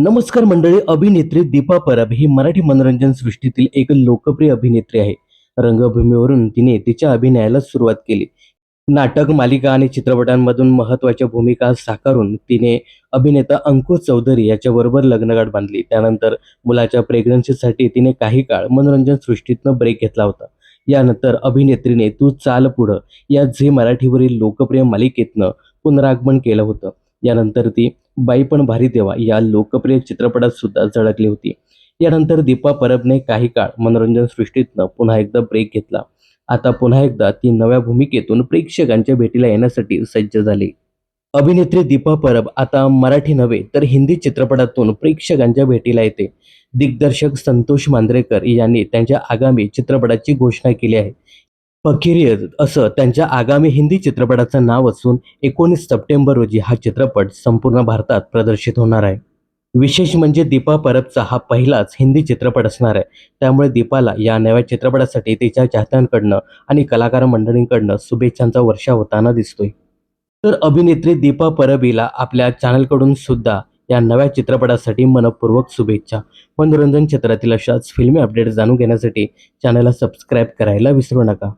नमस्कार मंडळी अभिनेत्री दीपा परब ही मराठी मनोरंजन सृष्टीतील एक लोकप्रिय अभिनेत्री आहे. रंगभूमीवरून तिने तिच्या अभिनयाला सुरुवात केली. नाटक मालिका आणि चित्रपटांमधून महत्त्वाच्या भूमिका साकारून तिने अभिनेता अंकुश चौधरी याच्याबरोबर लग्नगाठ बांधली. त्यानंतर मुलाच्या प्रेग्नन्सीसाठी तिने काही काळ मनोरंजन सृष्टीतनं ब्रेक घेतला होता. यानंतर अभिनेत्रीने तू चाल पुढं या झी मराठीवरील लोकप्रिय मालिकेतनं पुनरागमन केलं होतं. यानंतर ती बाई पण भारी देवा. या लोकप्रिय चित्रपटात सुद्धा झळकली होती. यानंतर दीपा परबने काही काळ मनोरंजन सृष्टीतनं पुन्हा एकदा ब्रेक घेतला. आता पुन्हा एकदा ती नव्या भूमिकेतून प्रेक्षकांच्या भेटीला येण्यासाठी सज्ज झाली. अभिनेत्री दीपा परब आता मराठी नव्हे तर हिंदी चित्रपटातून प्रेक्षकांच्या भेटीला येते. दिग्दर्शक संतोष मांद्रेकर यांनी त्यांच्या आगामी चित्रपटाची घोषणा केली आहे. फकिरियत असं त्यांच्या आगामी हिंदी चित्रपटाचं नाव असून एकोणीस सप्टेंबर रोजी हा चित्रपट संपूर्ण भारतात प्रदर्शित होणार आहे. विशेष म्हणजे दीपा परबचा हा पहिलाच हिंदी चित्रपट असणार आहे. त्यामुळे दीपाला या नव्या चित्रपटासाठी तिच्या चाहत्यांकडनं आणि कलाकार मंडळींकडनं शुभेच्छांचा वर्षा होताना दिसतोय. तर अभिनेत्री दीपा परब हिला आपल्या चॅनलकडून सुद्धा या नव्या चित्रपटासाठी मनपूर्वक शुभेच्छा. मनोरंजन क्षेत्रातील अशाच फिल्मी अपडेट जाणून घेण्यासाठी चॅनलला सबस्क्राईब करायला विसरू नका.